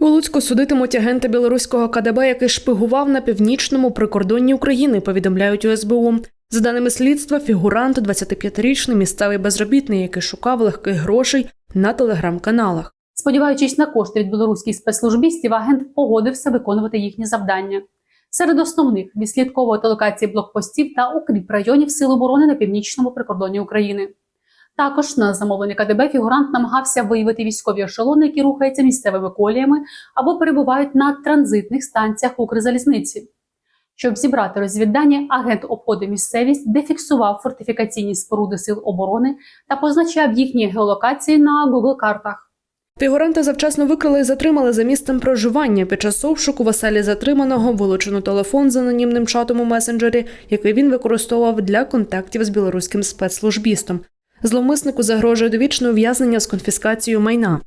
У Луцьку судитимуть агента білоруського КДБ, який шпигував на північному прикордонні України. Повідомляють у СБУ. За даними слідства, фігурант 25-річний місцевий безробітний, який шукав легких грошей на телеграм-каналах. Сподіваючись на кошти від білоруських спецслужбістів, агент погодився виконувати їхні завдання. Серед основних відслідковувати локації блокпостів та укріп районів Сил оборони на північному прикордонні України. Також на замовлення КДБ фігурант намагався виявити військові ешелони, які рухаються місцевими коліями або перебувають на транзитних станціях Укрзалізниці. Щоб зібрати розвіддані, агент обходив місцевість, де фіксував фортифікаційні споруди сил оборони та позначав їхні геолокації на Google картах. Фігуранта завчасно викрили і затримали за місцем проживання. Під час обшуку в оселі затриманого вилучено телефон з анонімним чатом у месенджері, який він використовував для контактів з білоруським спецслужбістом. Зловмиснику загрожує довічне ув'язнення з конфіскацією майна.